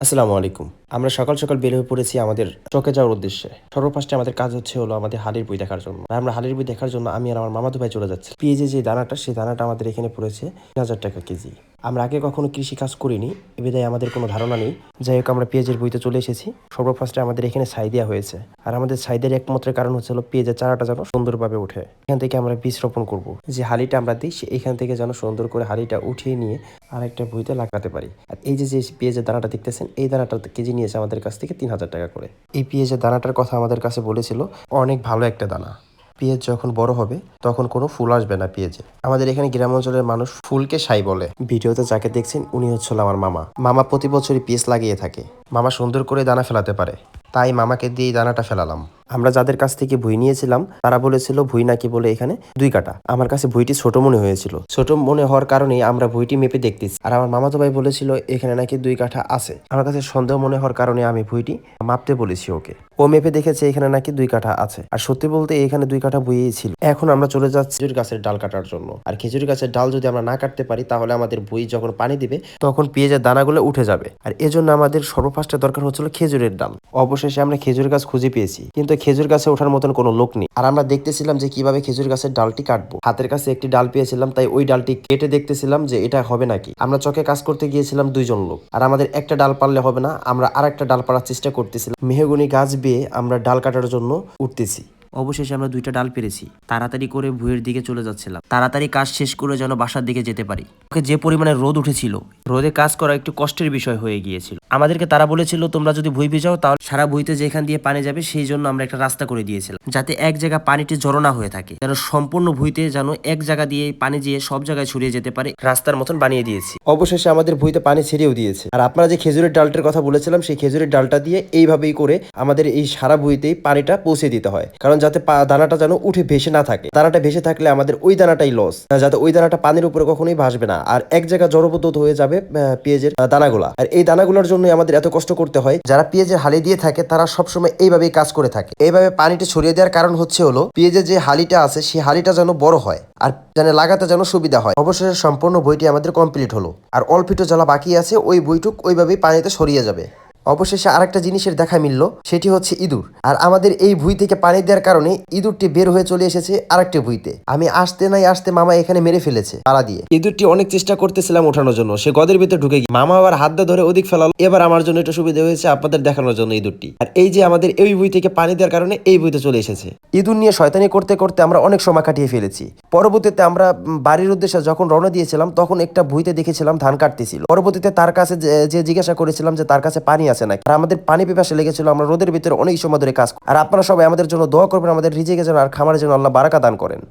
আসসালামু আলাইকুম। আমরা সকাল সকাল বের হয়ে পড়েছি আমাদের চকে যাওয়ার উদ্দেশ্যে। সর্বফার্স্টে আমাদের কাজ হচ্ছে হলো আমাদের হালির বই দেখার জন্য। আমরা হালির বই দেখার জন্য আমি আর আমার মামাতো ভাই চলে যাচ্ছি। পেঁয়াজে যে দানাটা, সেই দানাটা আমাদের এখানে পড়েছে তিন হাজার টাকা কেজি। আমরা আগে কখনো কৃষি কাজ করিনি, এ বিধায় আমাদের কোনো ধারণা নেই। যাই হোক, আমরা পেঁয়াজের বইতে চলে এসেছি। সর্বফার্স্টে আমাদের এখানে ছাই দেওয়া হয়েছে। আর আমাদের ছাইদের একমাত্র কারণ হচ্ছে হলো পেঁয়াজের চারাটা যেন সুন্দরভাবে ওঠে। এখান থেকে আমরা বীজ রোপণ করব। যে হালিটা আমরা দিই এখান থেকে যেন সুন্দর করে হালিটা উঠিয়ে নিয়ে আরেকটা বইতে লাগাতে পারি। আর এই যে যে পেঁয়াজের দানাটা দেখতেছেন, এই দানাটা কেজি নিয়েছে আমাদের কাছ থেকে তিন হাজার টাকা করে। এই পেঁয়াজের দানাটার কথা আমাদের কাছে বলেছিল, অনেক ভালো একটা দানা। পেঁয়াজ যখন বড় হবে, তখন কোনো ফুল আসবে না পেঁয়াজে। আমাদের এখানে গ্রাম অঞ্চলের মানুষ ফুলকে সাই বলে। ভিডিওতে যাকে দেখছেন, উনি হচ্ছিল আমার মামা। মামা প্রতি বছরই পেঁয়াজ লাগিয়ে থাকে। মামা সুন্দর করে দানা ফেলাতে পারে। তাই মামাকে দিয়ে দানাটা ফেলালাম। আমরা যাদের কাছ থেকে ভুই নিয়েছিলাম, তারা বলেছিল, ভুই নাকি বলে এখানে দুই কাটা। আমার কাছে ভুইটি ছোট মনে হয়েছিল। ছোট মনে হওয়ার কারণে আমরা ভুইটি মেপে দেখতেছি। আর আমার মামাতো ভাই বলেছিল, এখানে নাকি দুই কাঠা আছে। আমার কাছে সন্দেহ মনে হওয়ার কারণে আমি ভুইটি মাপতে বলেছি ওকে। ও মেপে দেখেছে, এখানে নাকি দুই কাঠা আছে। আর সত্যি বলতে, এখানে দুই কাঠা বইয়েই ছিল। এখন আমরা চলে যাচ্ছি খেজুর গাছের ডাল কাটার জন্য। আর খেজুর গাছের ডাল যদি আমরা না কাটতে পারি, তাহলে আমাদের বই যখন পানি দিবে, তখন পেঁয়াজের দানাগুলো উঠে যাবে। আর এজন্য আমাদের সর্বফার্স্টে দরকার হচ্ছিল খেজুরের ডাল। অবশেষে আমরা খেজুর গাছ খুঁজে পেয়েছি। কিন্তু খেজুর গাছে ওঠার মতন কোনো লোক নেই। আর আমরা দেখতেছিলাম যে কীভাবে খেজুর গাছের ডালটি কাটবো। হাতের কাছে একটি ডাল পেয়েছিলাম, তাই ওই ডালটি কেটে দেখতেছিলাম যে এটা হবে নাকি। আমরা চকে কাজ করতে গিয়েছিলাম দুইজন লোক। আর আমাদের একটা ডাল পারলে হবে না, আমরা আর একটা ডাল পাড়ার চেষ্টা করতেছিলাম। মেহগুনি গাছ বেয়ে আমরা ডাল কাটার জন্য উঠতেছি। অবশেষে আমরা দুইটা ডাল পেরেছি। তাড়াতাড়ি করে ভুঁয়ের দিকে চলে যাচ্ছিলাম। তাড়াতাড়ি কাজ শেষ করে যেন বাসার দিকে যেতে পারি। ওকে যে পরিমাণে রোদ উঠেছিল, রোদে কাজ করা একটু কষ্টের বিষয় হয়ে গিয়েছিল। আমাদেরকে তারা বলেছিল, তোমরা যদি ভুই ভিজাও, তাহলে সারা ভুইতে যেখান দিয়ে পানি যাবে, সেই জন্য আমরা একটা রাস্তা করে দিয়েছিলাম। যাতে এক জায়গা পানিটি জড়ো না হয়ে থাকে। যেন সম্পূর্ণ ভুইতে যেন এক জায়গা দিয়ে পানি যেয়ে সব জায়গায় ছড়িয়ে যেতে পারে, রাস্তার মতন বানিয়ে দিয়েছি। অবশেষে আমাদের ভুইতে পানি ছেড়েও দিয়েছে। আর আপনারা যে খেজুরের ডালটার কথা বলেছিলাম, সেই খেজুরের ডালটা দিয়ে এইভাবেই করে আমাদের এই সারা ভুইতেই পানিটা পৌঁছে দিতে হয়। কারণ যাতে দানাটা যেন উঠে ভেসে না থাকে। দানাটা ভেসে থাকলে আমাদের ওই দানাটাই লস যাতে ওই দানাটা পানির উপরে কখনোই ভাসবে না। আর এক জায়গায় জড়বদ্ধ হয়ে যাবে পেঁয়াজের দানাগুলা। আর এই দানাগুলোর জন্য আমাদের এত কষ্ট করতে হয়। যারা পেঁয়াজের হালি দিয়ে থাকে, তারা সবসময় এইভাবেই কাজ করে থাকে। এইভাবে পানিটা ছড়িয়ে দেওয়ার কারণ হচ্ছে হলো, পেঁয়াজের যে হালিটা আছে, সেই হালিটা যেন বড় হয় আর যেন লাগাতে যেন সুবিধা হয়। অবশেষে সম্পূর্ণ বইটি আমাদের কমপ্লিট হলো। আর অল্পিটো জ্বালা বাকি আছে, ওই বইটুক ওইভাবেই পানিতে ছড়িয়ে যাবে। অবশেষে আরেকটা জিনিসের দেখা মিলল সেটি হচ্ছে ইঁদুর। আর আমাদের এই ভুই থেকে পানি দেওয়ার কারণে ইঁদুরটি বের হয়ে চলে এসেছে আরেকটি ভুইতে। আমি আসতে নাই আসতে মামা এখানে মেরে ফেলেছে পালা দিয়ে। ইঁদুরটি অনেক চেষ্টা করতেছিলাম ওঠানোর জন্য সে গদের ভিতরে ঢুকে গিয়ে মামা আবার হাত ধরে ওদিক ফেলাল। এবার আমার জন্য এটা সুবিধা হয়েছে আপনাদের দেখানোর জন্য ইঁদুরটি। আর এই যে আমাদের এই বই থেকে পানি দেওয়ার কারণে এই বইতে চলে এসেছে। ইঁদুর নিয়ে শয়তানি করতে করতে আমরা অনেক সময় কাটিয়ে ফেলেছি। পরবর্তীতে আমরা বাড়ির উদ্দেশ্যে যখন রওনা দিয়েছিলাম, তখন একটা ভুইতে দেখেছিলাম ধান কাটতেছিল পরবর্তীতে তার কাছে যে- জিজ্ঞাসা করেছিলাম যে তার কাছে পানি আছে নাকি? আর আমাদের পানি পিপাসে লেগেছিল, আমরা রোদের ভিতরে অনেক সময় ধরে কাজ আর আপনারা সবাই আমাদের জন্য দোয়া করবেন, আমাদের রিজেকে যেন আর খামারের জন্য আল্লাহ বারাকা দান করেন।